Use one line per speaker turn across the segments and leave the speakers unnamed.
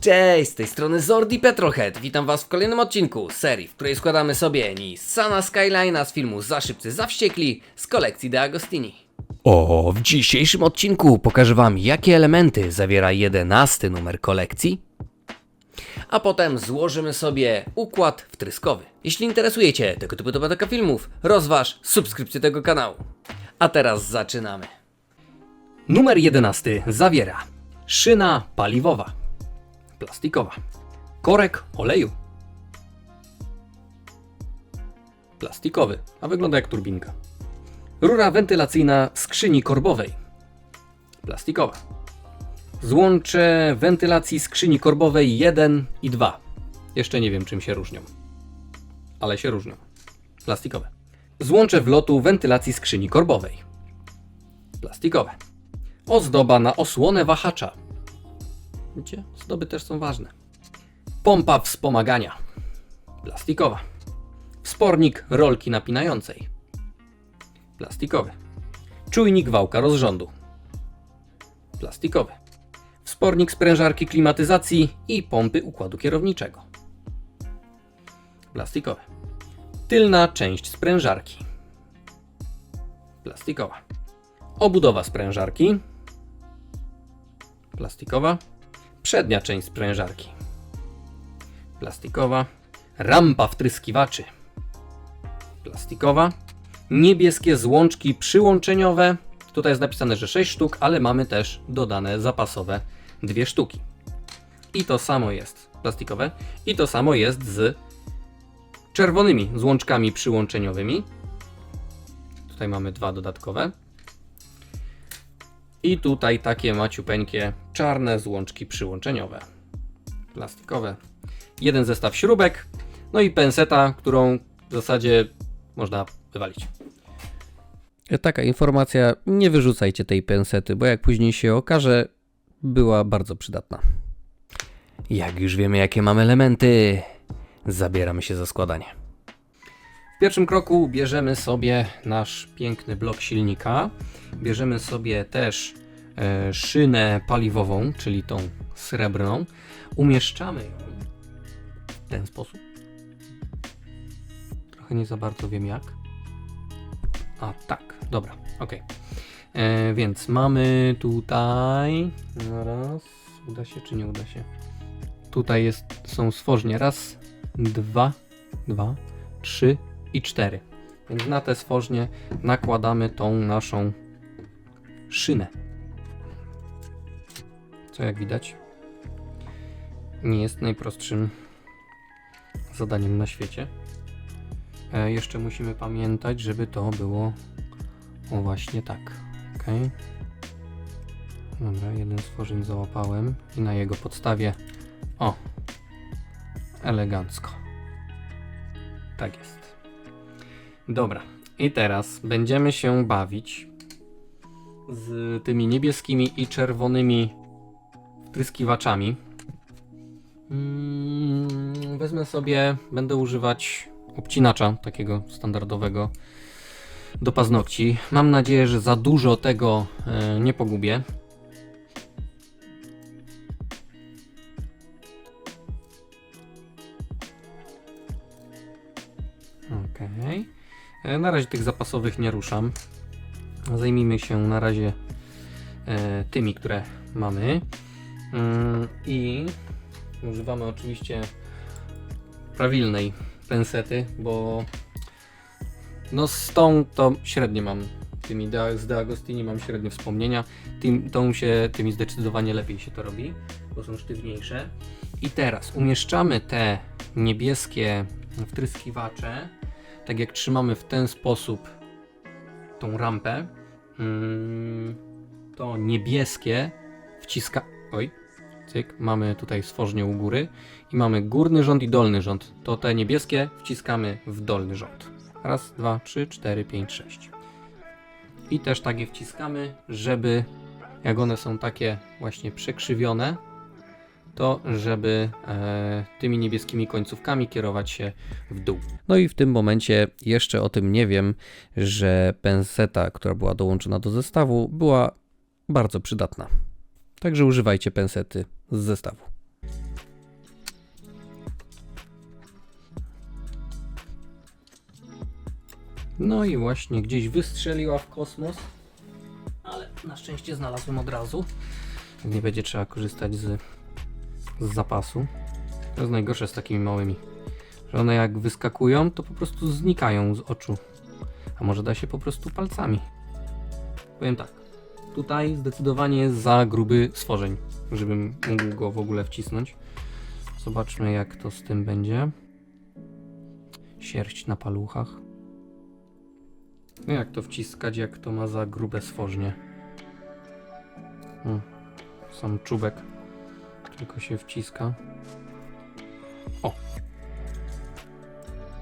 Cześć, z tej strony Zordi Petrohead. Witam Was w kolejnym odcinku serii, w której składamy sobie Nissana Skyline'a z filmu Za szybcy, za wściekli z kolekcji De Agostini. O, w dzisiejszym odcinku pokażę Wam, jakie elementy zawiera jedenasty numer kolekcji, a potem złożymy sobie układ wtryskowy. Jeśli interesujecie tego typu tematyka filmów, rozważ subskrypcję tego kanału. A teraz zaczynamy. Numer 11 zawiera szyna paliwowa, plastikowa, korek oleju, plastikowy, a wygląda jak turbinka, rura wentylacyjna skrzyni korbowej, plastikowa, złącze wentylacji skrzyni korbowej 1 i 2. Jeszcze nie wiem czym się różnią, ale się różnią. Plastikowe. Złącze wlotu wentylacji skrzyni korbowej. Plastikowe. Ozdoba na osłonę wahacza. Widzicie? Zdoby też są ważne. Pompa wspomagania. Plastikowa. Wspornik rolki napinającej. Plastikowy. Czujnik wałka rozrządu. Plastikowy. Wspornik sprężarki klimatyzacji i pompy układu kierowniczego. Plastikowy. Tylna część sprężarki. Plastikowa. Obudowa sprężarki. Plastikowa. Przednia część sprężarki. Plastikowa. Rampa wtryskiwaczy. Plastikowa. Niebieskie złączki przyłączeniowe. Tutaj jest napisane, że 6 sztuk, ale mamy też dodane zapasowe dwie sztuki. I to samo jest plastikowe. I to samo jest z czerwonymi złączkami przyłączeniowymi. Tutaj mamy dwa dodatkowe. I tutaj takie maciupeńkie czarne złączki przyłączeniowe. Plastikowe. Jeden zestaw śrubek. No i penseta, którą w zasadzie można wywalić. Taka informacja, nie wyrzucajcie tej pensety, bo jak później się okaże, była bardzo przydatna. Jak już wiemy, jakie mamy elementy, zabieramy się za składanie. Pierwszym kroku bierzemy sobie nasz piękny blok silnika. Bierzemy sobie też e, szynę paliwową, czyli tą srebrną. Umieszczamy ją w ten sposób. Trochę nie za bardzo wiem jak. A tak, dobra, ok. E, więc mamy tutaj. Zaraz. Uda się czy nie uda się? Tutaj jest, są stworznie. Raz, dwa, dwa, trzy i cztery. Więc na te stworznie nakładamy tą naszą szynę. Co jak widać, nie jest najprostszym zadaniem na świecie. E, jeszcze musimy pamiętać, żeby to było o właśnie tak. Ok. Dobra, jeden stworzeń załapałem i na jego podstawie o elegancko. Tak jest. Dobra, i teraz będziemy się bawić z tymi niebieskimi i czerwonymi wtryskiwaczami. Mm, Wezmę sobie, będę używać obcinacza takiego standardowego do paznokci. Mam nadzieję, że za dużo tego e, nie pogubię. Na razie tych zapasowych nie ruszam. Zajmijmy się na razie e, tymi, które mamy. Mm, I używamy oczywiście prawilnej pensety, bo no z tą to średnio mam. Tymi z De Agostini mam średnie wspomnienia. Tym, tą się, tymi zdecydowanie lepiej się to robi, bo są sztywniejsze. I teraz umieszczamy te niebieskie wtryskiwacze, tak jak trzymamy w ten sposób tą rampę, mm, to niebieskie wciska... Oj, cyk, mamy tutaj stworznię u góry i mamy górny rząd i dolny rząd. To te niebieskie wciskamy w dolny rząd. Raz, dwa, trzy, cztery, pięć, sześć. I też tak je wciskamy, żeby jak one są takie właśnie przekrzywione, to żeby e, tymi niebieskimi końcówkami kierować się w dół. No i w tym momencie jeszcze o tym nie wiem, że penseta, która była dołączona do zestawu, była bardzo przydatna. Także używajcie pensety z zestawu. No i właśnie gdzieś wystrzeliła w kosmos, ale na szczęście znalazłem od razu. Nie będzie trzeba korzystać z z zapasu. To jest najgorsze z takimi małymi, że one jak wyskakują, to po prostu znikają z oczu. A może da się po prostu palcami. Powiem tak, tutaj zdecydowanie za gruby stworzeń, żebym mógł go w ogóle wcisnąć. Zobaczmy jak to z tym będzie. Sierść na paluchach. No jak to wciskać, jak to ma za grube stworznie. Hmm. Sam czubek tylko się wciska. O!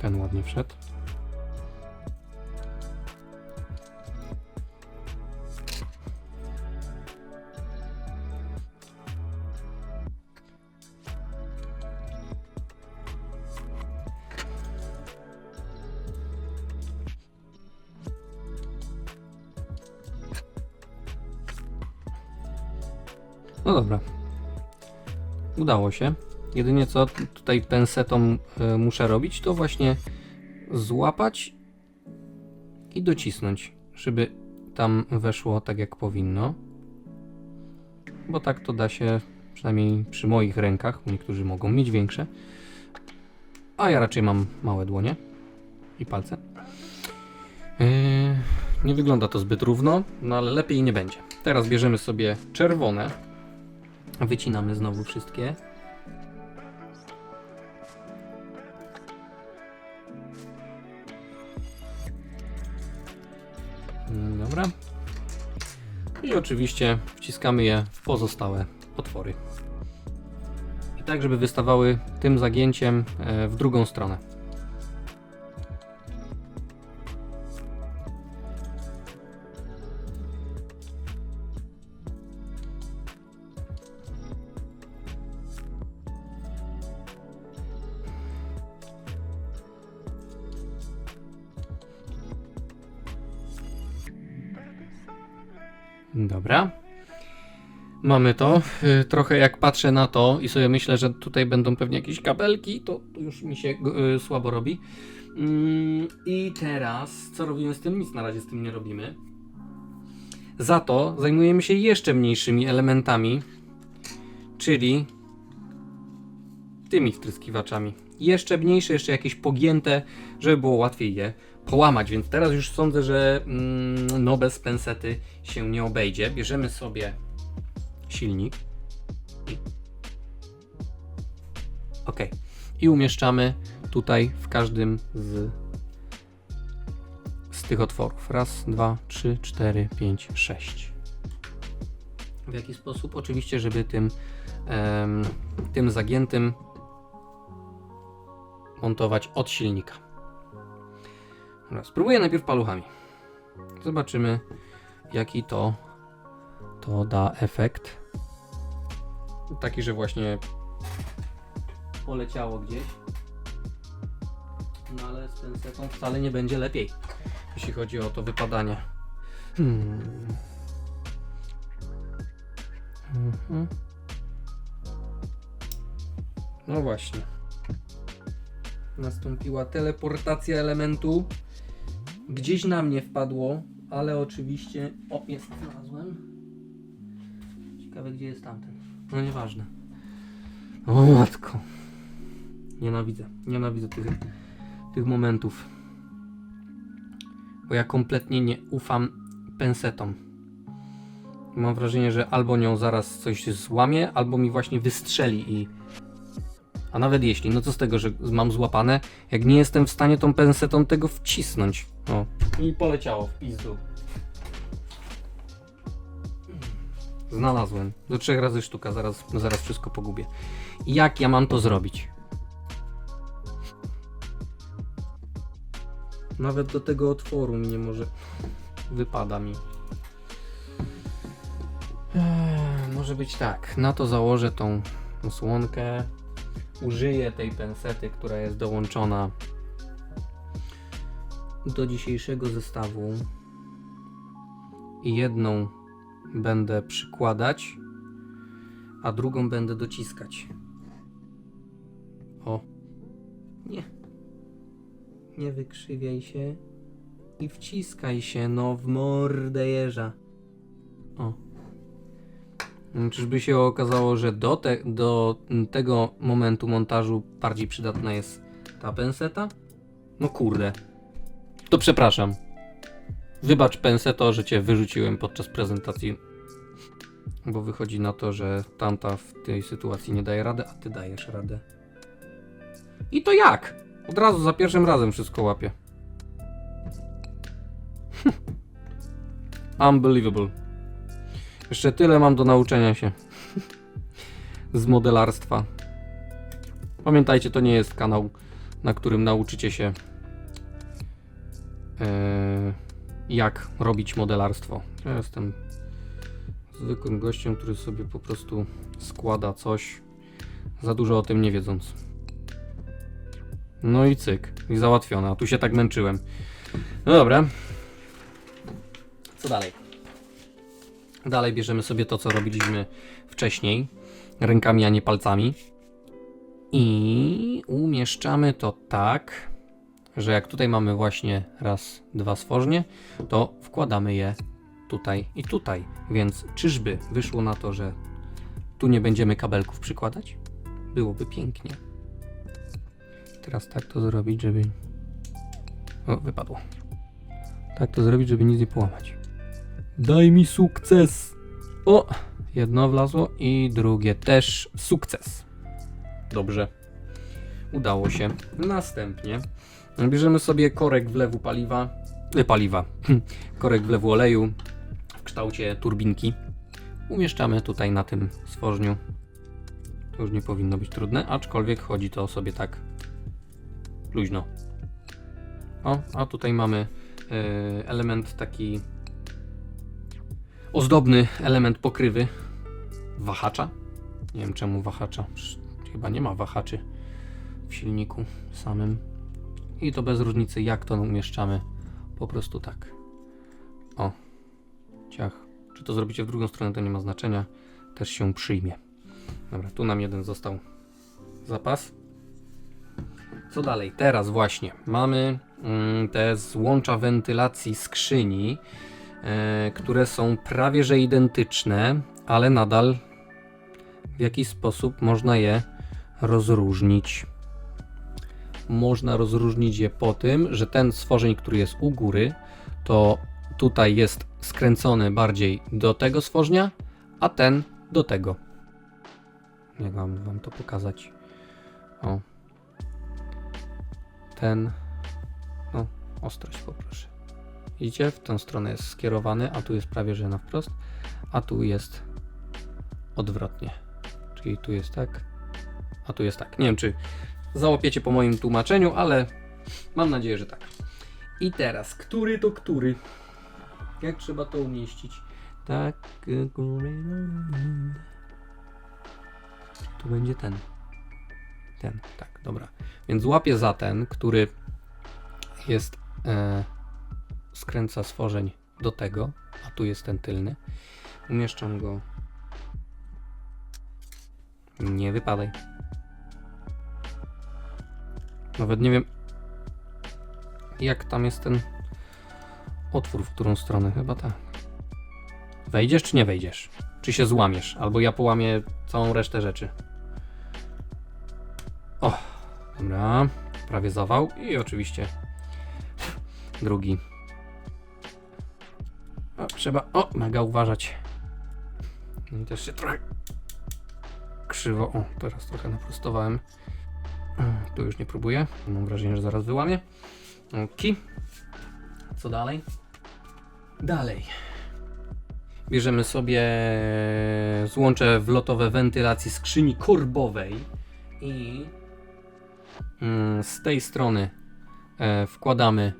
Ten ładnie wszedł. No dobra. Udało się. Jedynie co tutaj pensetą e, muszę robić, to właśnie złapać i docisnąć, żeby tam weszło tak jak powinno. Bo tak to da się, przynajmniej przy moich rękach, niektórzy mogą mieć większe. A ja raczej mam małe dłonie i palce. Yy, nie wygląda to zbyt równo, no ale lepiej nie będzie. Teraz bierzemy sobie czerwone. Wycinamy znowu wszystkie. Mm, Dobra. I oczywiście wciskamy je w pozostałe otwory. I tak, żeby wystawały tym zagięciem e, w drugą stronę. Dobra. Mamy to. Y, Trochę jak patrzę na to i sobie myślę, że tutaj będą pewnie jakieś kabelki, to już mi się y, słabo robi. Mm, I teraz, co robimy z tym? Nic na razie z tym nie robimy. Za to zajmujemy się jeszcze mniejszymi elementami, czyli tymi wtryskiwaczami. Jeszcze mniejsze, jeszcze jakieś pogięte, żeby było łatwiej je połamać, więc teraz już sądzę, że mm, no bez pensety się nie obejdzie. Bierzemy sobie silnik. Ok. I umieszczamy tutaj w każdym z, z tych otworów. Raz, dwa, trzy, cztery, pięć, sześć. W jaki sposób? Oczywiście, żeby tym, em, tym zagiętym montować od silnika. Spróbuję najpierw paluchami. Zobaczymy, jaki to, to da efekt. Taki, że właśnie poleciało gdzieś. No ale z pensetą wcale nie będzie lepiej, jeśli chodzi o to wypadanie. Hmm. Mhm. No właśnie. Nastąpiła teleportacja elementu. Gdzieś na mnie wpadło, ale oczywiście. O, jest, znalazłem. Ciekawe, gdzie jest tamten. No nieważne. O matko. Nienawidzę. Nienawidzę tych, tych momentów. Bo ja kompletnie nie ufam pensetom. Mam wrażenie, że albo nią zaraz coś złamie, albo mi właśnie wystrzeli i. A nawet jeśli, no co z tego, że mam złapane, jak nie jestem w stanie tą pensetą tego wcisnąć. O. I poleciało w pizdu. Znalazłem. Do trzech razy sztuka, zaraz, zaraz wszystko pogubię. Jak ja mam to zrobić? Nawet do tego otworu mi nie może. Wypada mi. Eee, może być tak. Na to założę tą osłonkę. Użyję tej pensety, która jest dołączona do dzisiejszego zestawu. I jedną będę przykładać, a drugą będę dociskać. O. Nie. Nie wykrzywiaj się. i wciskaj się, no w mordę jeża. O. Mm, Czyżby się okazało, że do, te, do tego momentu montażu bardziej przydatna jest ta penseta? No kurde. To przepraszam. Wybacz penseto, że cię wyrzuciłem podczas prezentacji. Bo wychodzi na to, że tamta w tej sytuacji nie daje rady, a ty dajesz radę. I to jak? Od razu za pierwszym razem wszystko łapie. Unbelievable. Jeszcze tyle mam do nauczenia się z modelarstwa. Pamiętajcie, to nie jest kanał, na którym nauczycie się e, jak robić modelarstwo. Ja jestem zwykłym gościem, który sobie po prostu składa coś, za dużo o tym nie wiedząc. No i cyk, i załatwione, a tu się tak męczyłem. No dobra. Co dalej? Dalej bierzemy sobie to, co robiliśmy wcześniej, rękami, a nie palcami. I umieszczamy to tak, że jak tutaj mamy właśnie raz, dwa stworznie, to wkładamy je tutaj i tutaj. Więc czyżby wyszło na to, że tu nie będziemy kabelków przykładać? Byłoby pięknie. Teraz tak to zrobić, żeby... O, wypadło. Tak to zrobić, żeby nic nie połamać. Daj mi sukces! O! Jedno wlazło i drugie też sukces. Dobrze. Udało się. Następnie bierzemy sobie korek wlewu paliwa. E, paliwa. korek wlewu oleju w kształcie turbinki. Umieszczamy tutaj na tym stworzniu. To już nie powinno być trudne, aczkolwiek chodzi to sobie tak luźno. O, a tutaj mamy e, element taki ozdobny element pokrywy wahacza. Nie wiem czemu wahacza. Chyba nie ma wahaczy w silniku samym. I to bez różnicy jak to umieszczamy. Po prostu tak. O. Ciach. Czy to zrobicie w drugą stronę to nie ma znaczenia. Też się przyjmie. Dobra, tu nam jeden został zapas. Co dalej? Teraz właśnie mamy mm, te złącza wentylacji skrzyni, które są prawie że identyczne, ale nadal w jakiś sposób można je rozróżnić. Można rozróżnić je po tym, że ten stworzeń, który jest u góry, to tutaj jest skręcony bardziej do tego stworznia, a ten do tego. Jak mam wam to pokazać? O. Ten. No, ostrość poproszę. Widzicie? W tę stronę jest skierowany, a tu jest prawie że na wprost, a tu jest odwrotnie. Czyli tu jest tak, a tu jest tak. Nie wiem, czy załapiecie po moim tłumaczeniu, ale mam nadzieję, że tak. I teraz, który to który? Jak trzeba to umieścić? Tak. Tu będzie ten. Ten, tak, dobra. Więc łapię za ten, który jest. E, skręca stworzeń do tego, a tu jest ten tylny. Umieszczam go. Nie wypadaj. Nawet nie wiem, jak tam jest ten otwór, w którą stronę. Chyba tak. Wejdziesz czy nie wejdziesz? Czy się złamiesz? Albo ja połamię całą resztę rzeczy. O, dobra. Prawie zawał. I oczywiście drugi. Trzeba, o, mega uważać. No i też się trochę krzywo. O, teraz trochę naprostowałem. Tu już nie próbuję. Mam wrażenie, że zaraz wyłamię. Ok. Co dalej? Dalej. Bierzemy sobie złącze wlotowe wentylacji skrzyni korbowej i mm, z tej strony e, wkładamy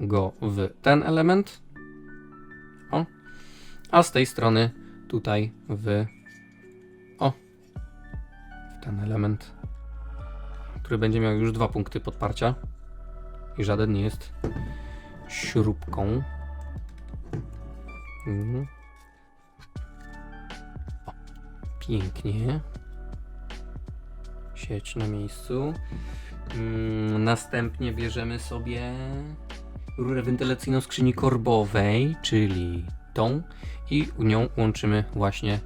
go w ten element. O. A z tej strony tutaj w o w ten element który będzie miał już dwa punkty podparcia i żaden nie jest śrubką. Mhm. O, pięknie. Sieć na miejscu. Mm, następnie bierzemy sobie rurę wentylacyjną skrzyni korbowej, czyli tą i nią łączymy właśnie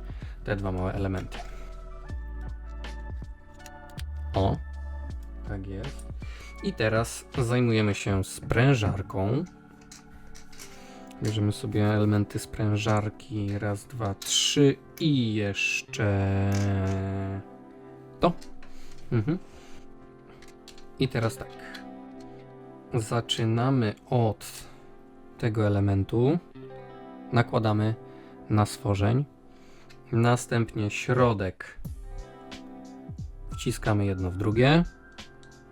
te dwa małe elementy. O, tak jest. I teraz zajmujemy się sprężarką. Bierzemy sobie elementy sprężarki. Raz, dwa, trzy i jeszcze to. Mhm. I teraz tak. Zaczynamy od tego elementu. Nakładamy na stworzeń. Następnie środek. Wciskamy jedno w drugie.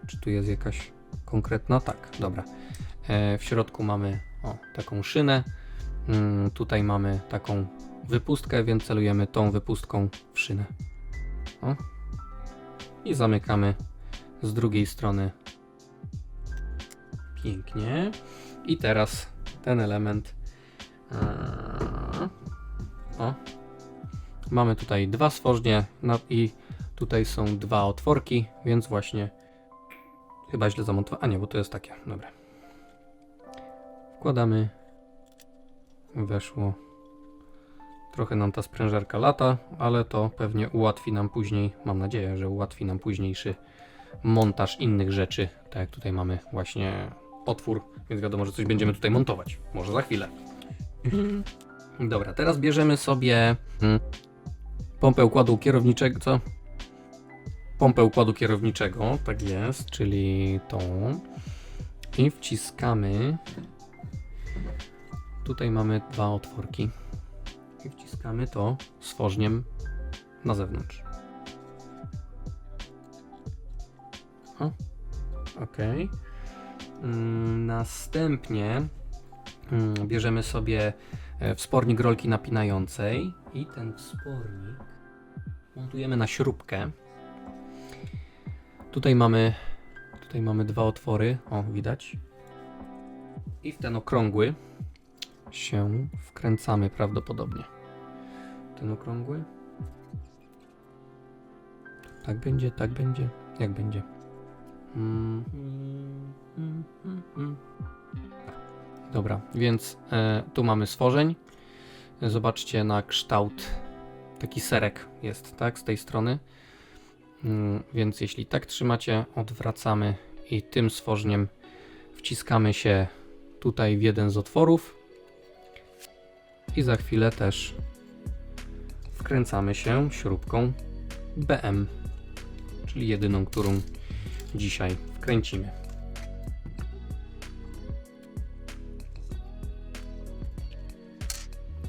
Czy tu jest jakaś konkretna? Tak, dobra. E, w środku mamy o, taką szynę. Mm, tutaj mamy taką wypustkę, więc celujemy tą wypustką w szynę. O. I zamykamy z drugiej strony. Pięknie. I teraz ten element. O. Mamy tutaj dwa stworznie no i tutaj są dwa otworki, więc właśnie chyba źle zamontowałem. A nie, bo to jest takie. Dobra. Wkładamy. Weszło. Trochę nam ta sprężarka lata, ale to pewnie ułatwi nam później, mam nadzieję, że ułatwi nam późniejszy montaż innych rzeczy. Tak jak tutaj mamy właśnie otwór, więc wiadomo, że coś będziemy tutaj montować. Może za chwilę. Dobra, teraz bierzemy sobie mm, pompę układu kierowniczego, co? Pompę układu kierowniczego, tak jest, czyli tą. I wciskamy. Tutaj mamy dwa otworki. I wciskamy to stworzniem na zewnątrz. O, ok. Mm, następnie mm, bierzemy sobie e, wspornik rolki napinającej i ten wspornik montujemy na śrubkę. Tutaj mamy, tutaj mamy dwa otwory, o widać. I w ten okrągły się wkręcamy prawdopodobnie. Ten okrągły. Tak będzie, tak będzie, jak będzie. Dobra, więc e, tu mamy stworzeń. Zobaczcie na kształt. Taki serek jest, tak, z tej strony. Mm, więc jeśli tak trzymacie, odwracamy i tym stworzeniem wciskamy się tutaj w jeden z otworów i za chwilę też wkręcamy się śrubką BM, czyli jedyną, którą dzisiaj wkręcimy.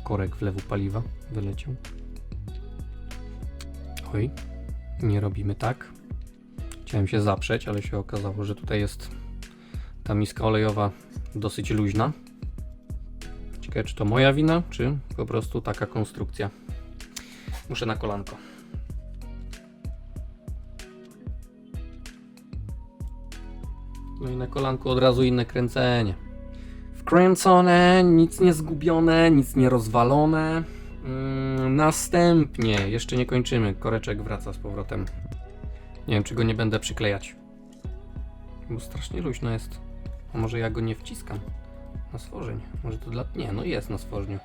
Korek wlewu paliwa wyleciał. Oj, nie robimy tak. Chciałem się zaprzeć, ale się okazało, że tutaj jest ta miska olejowa dosyć luźna. Ciekawe, czy to moja wina, czy po prostu taka konstrukcja. Muszę na kolanko. No i na kolanku od razu inne kręcenie. Wkręcone, nic nie zgubione, nic nie rozwalone. Mm, następnie, jeszcze nie kończymy, koreczek wraca z powrotem. Nie wiem, czy go nie będę przyklejać. Bo strasznie luźno jest. A może ja go nie wciskam? Na stworzeń. Może to dla... Nie, no jest na stworzniu.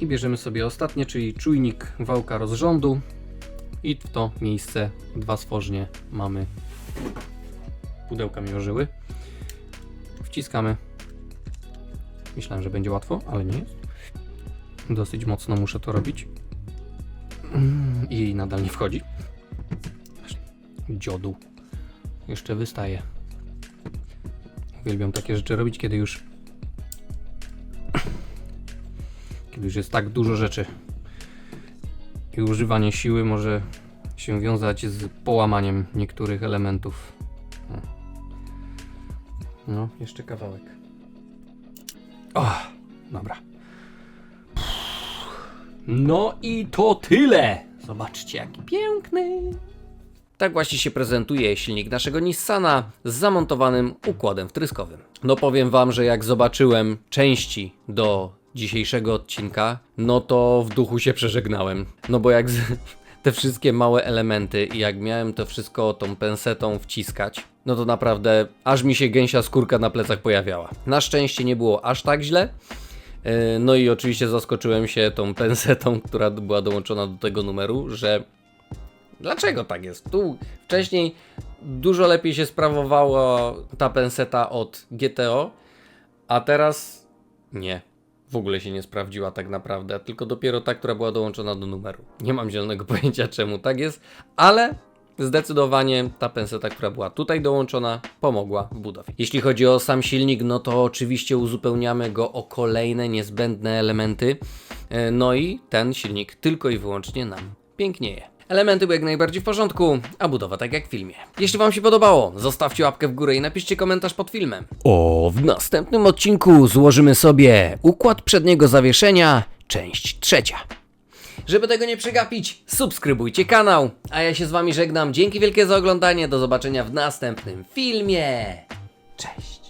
I bierzemy sobie ostatnie, czyli czujnik wałka rozrządu. I w to miejsce dwa stworznie mamy. Pudełka mi ożyły. Wciskamy. Myślałem, że będzie łatwo, ale nie jest. Dosyć mocno muszę to robić. Mm, I nadal nie wchodzi. Dziodół. Jeszcze wystaje. Uwielbiam takie rzeczy robić, kiedy już kiedy już jest tak dużo rzeczy i używanie siły może się wiązać z połamaniem niektórych elementów. No, jeszcze kawałek. O, dobra. No i to tyle! Zobaczcie, jaki piękny! Tak właśnie się prezentuje silnik naszego Nissana z zamontowanym układem wtryskowym. No powiem wam, że jak zobaczyłem części do dzisiejszego odcinka, no to w duchu się przeżegnałem. No bo jak z... te wszystkie małe elementy i jak miałem to wszystko tą pensetą wciskać, no to naprawdę aż mi się gęsia skórka na plecach pojawiała. Na szczęście nie było aż tak źle. E, No i oczywiście zaskoczyłem się tą pensetą, która była dołączona do tego numeru, że dlaczego tak jest? Tu wcześniej dużo lepiej się sprawowała ta penseta od GTO, a teraz nie. W ogóle się nie sprawdziła tak naprawdę, tylko dopiero ta, która była dołączona do numeru. Nie mam zielonego pojęcia czemu tak jest, ale zdecydowanie ta penseta, która była tutaj dołączona, pomogła w budowie. Jeśli chodzi o sam silnik, no to oczywiście uzupełniamy go o kolejne niezbędne elementy. E, No i ten silnik tylko i wyłącznie nam pięknieje. Elementy były jak najbardziej w porządku, a budowa tak jak w filmie. Jeśli Wam się podobało, zostawcie łapkę w górę i napiszcie komentarz pod filmem. O, w następnym odcinku złożymy sobie układ przedniego zawieszenia, część trzecia. Żeby tego nie przegapić, subskrybujcie kanał, a ja się z Wami żegnam. Dzięki wielkie za oglądanie, do zobaczenia w następnym filmie. Cześć!